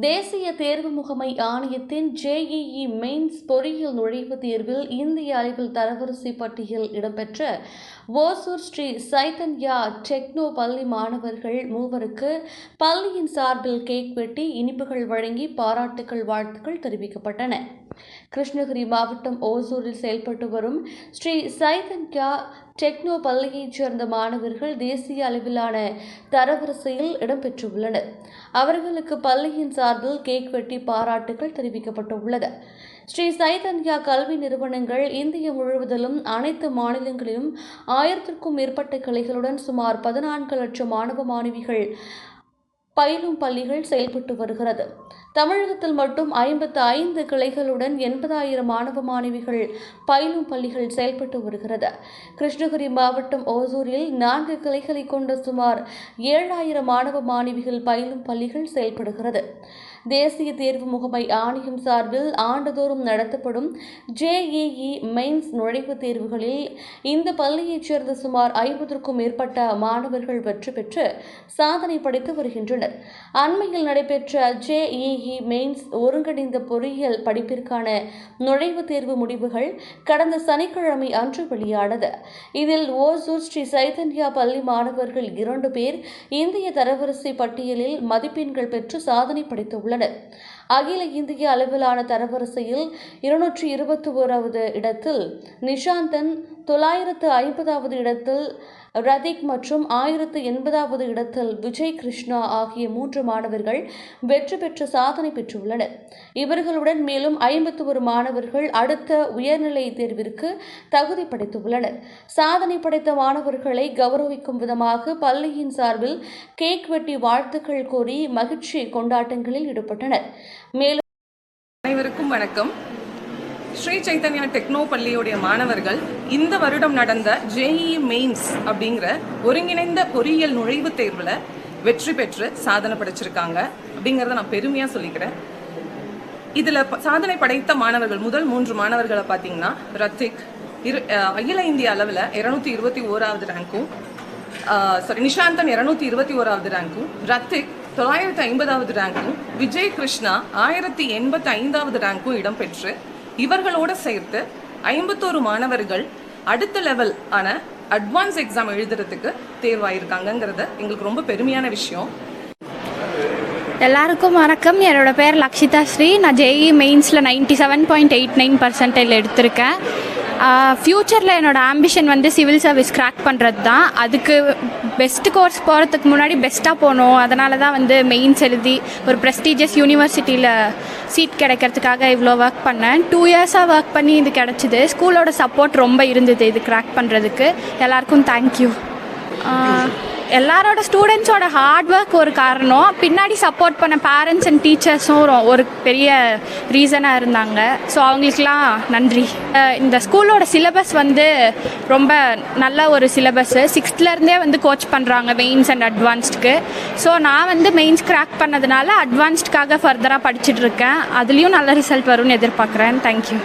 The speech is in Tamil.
தேசிய தேர்வு முகமை ஆணையத்தின் ஜேஇஇ மெயின்ஸ் பொறியியல் நுழைவுத் தேர்வில் இந்திய அளவில் தரவரிசை பட்டியல் இடம்பெற்ற ஓசூர் ஸ்ரீ சைதன்யா டெக்னோ பள்ளி மாணவர்கள் மூவருக்கு பள்ளியின் சார்பில் கேக் வெட்டி இனிப்புகள் வழங்கி பாராட்டுகள் வாழ்த்துக்கள் தெரிவிக்கப்பட்டன. கிருஷ்ணகிரி மாவட்டம் ஓசூரில் செயல்பட்டு வரும் ஸ்ரீ சைதன்யா டெக்னோ பள்ளியைச் சேர்ந்த மாணவர்கள் தேசிய அளவிலான தரவரிசையில் இடம்பெற்றுள்ளனர். அவர்களுக்கு பள்ளியின் சார்பில் கேக் வெட்டி பாராட்டுகள் தெரிவிக்கப்பட்டுள்ளது. ஸ்ரீ சைதன்யா கல்வி நிறுவனங்கள் இந்திய முழுவதிலும் அனைத்து மாநிலங்களிலும் ஆயிரத்திற்கும் மேற்பட்ட கிளைகளுடன் சுமார் பதினான்கு லட்சம் மாணவ மாணவிகள் பயிலும் பள்ளிகள் செயல்பட்டு வருகிறது. தமிழகத்தில் மட்டும் ஐம்பத்து ஐந்து கிளைகளுடன் எண்பதாயிரம் மாணவ மாணவிகள் பயிலும் பள்ளிகள் செயல்பட்டு வருகிறது. கிருஷ்ணகிரி மாவட்டம் ஓசூரில் நான்கு கிளைகளை கொண்ட சுமார் ஏழாயிரம் மாணவ மாணவிகள் பயிலும் பள்ளிகள் செயல்படுகிறது. தேசிய தேர்வு முகமை ஆணையம் சார்பில் ஆண்டுதோறும் நடத்தப்படும் ஜேஇஇ மெயின்ஸ் நுழைவுத் தேர்வுகளில் இந்த பள்ளியைச் சேர்ந்த சுமார் ஐம்பதற்கும் மேற்பட்ட மாணவர்கள் வெற்றி பெற்று சாதனை படைத்து வருகின்றனர். அண்மையில் நடைபெற்ற ஜேஇஇ மெயின்ஸ் ஒருங்கிணைந்த பொறியியல் படிப்பிற்கான நுழைவுத் தேர்வு முடிவுகள் கடந்த சனிக்கிழமை அன்று வெளியானது. இதில் ஓசூர் ஸ்ரீ சைதன்யா பள்ளி மாணவர்கள் இரண்டு பேர் இந்திய தரவரிசை பட்டியலில் மதிப்பெண்கள் பெற்று சாதனை படைத்துள்ளனர். அகில இந்திய அளவிலான தரவரிசையில் இருநூற்றி இருபத்தி ஓராவது இடத்தில் நிஷாந்தன் தொள்ளாயிரத்து ஐம்பதாவது இடத்தில் ரதிக் மற்றும் ஆயிரத்து எண்பதாவது இடத்தில் விஜய் கிருஷ்ணா ஆகிய மூன்று மாணவர்கள் வெற்றி பெற்று சாதனை பெற்றுள்ளனர். இவர்களுடன் மேலும் ஐம்பத்தி ஒரு மாணவர்கள் அடுத்த உயர்நிலை தேர்விற்கு தகுதி படைத்துள்ளனர். சாதனை படைத்த மாணவர்களை கௌரவிக்கும் விதமாக பள்ளியின் சார்பில் கேக் வெட்டி வாழ்த்துக்கள் கோரி மகிழ்ச்சி கொண்டாட்டங்களில் ஈடுபட்டனர். மேலும் அனைவருக்கும் வணக்கம். ஸ்ரீ சைத்தன்யா டெக்னோ பள்ளியுடைய மாணவர்கள் இந்த வருடம் நடந்த ஜேஇ மெயின்ஸ் அப்படிங்கிற ஒருங்கிணைந்த பொறியியல் நுழைவுத் தேர்வில் வெற்றி பெற்று சாதனை படைச்சிருக்காங்க அப்படிங்கிறத நான் பெருமையாக சொல்லிக்கிறேன். இதில் சாதனை படைத்த மாணவர்கள் முதல் மூன்று மாணவர்களை பார்த்தீங்கன்னா ரத்திக் இரு அகில இந்திய அளவில் இருநூத்தி இருபத்தி ஓராவது ரேங்க்கும் சாரி நிஷாந்தன் இருநூத்தி இருபத்தி ஓராவது ரேங்க்கும் ரத்திக் தொள்ளாயிரத்தி ஐம்பதாவது ரேங்க்கும் விஜய் கிருஷ்ணா ஆயிரத்தி எண்பத்தி ஐந்தாவது ரேங்க்கும் இடம்பெற்று இவர்களோடு சேர்த்து ஐம்பத்தோரு மாணவர்கள் அடுத்த லெவல் ஆன அட்வான்ஸ் எக்ஸாம் எழுதுறதுக்கு தேர்வாயிருக்காங்கங்கிறது எங்களுக்கு ரொம்ப பெருமையான விஷயம். எல்லாருக்கும் வணக்கம். என்னோட பேர் லக்ஷிதா ஸ்ரீ. நான் JEE மெயின்ஸில் ninety seven point eight nine percentage எடுத்திருக்கேன். ஃப்யூச்சரில் என்னோட ஆம்பிஷன் வந்து சிவில் சர்வீஸ் கிராக் பண்ணுறது தான் அதுக்கு பெஸ்ட் கோர்ஸ் போகிறதுக்கு முன்னாடி பெஸ்ட்டாக போகணும். அதனால தான் வந்து மெயின்ஸ் எழுதி ஒரு ப்ரெஸ்டீஜியஸ் யூனிவர்சிட்டியில் சீட் கிடைக்கிறதுக்காக இவ்வளோ ஒர்க் பண்ணேன். டூ இயர்ஸாக ஒர்க் பண்ணி இது கிடச்சிது. ஸ்கூலோட சப்போர்ட் ரொம்ப இருந்தது இது கிராக் பண்ணுறதுக்கு எல்லாருக்கும் தேங்க்யூ எல்லாரோட ஸ்டூடெண்ட்ஸோட ஹார்ட் ஒர்க் ஒரு காரணம். பின்னாடி சப்போர்ட் பண்ண பேரண்ட்ஸ் அண்ட் டீச்சர்ஸும் ஒரு பெரிய ரீசனாக இருந்தாங்க. ஸோ அவங்களுக்குலாம் நன்றி. இந்த ஸ்கூலோட சிலபஸ் வந்து ரொம்ப நல்ல ஒரு சிலபஸ்ஸு சிக்ஸ்த்லேருந்தே வந்து கோச் பண்ணுறாங்க மெயின்ஸ் அண்ட் அட்வான்ஸ்டுக்கு ஸோ நான் வந்து மெயின்ஸ் கிராக் பண்ணதுனால அட்வான்ஸ்டுக்காக ஃபர்தராக படிச்சுட்டு இருக்கேன். அதுலேயும் நல்ல ரிசல்ட் வரும்னு எதிர்பார்க்குறேன். தேங்க்யூ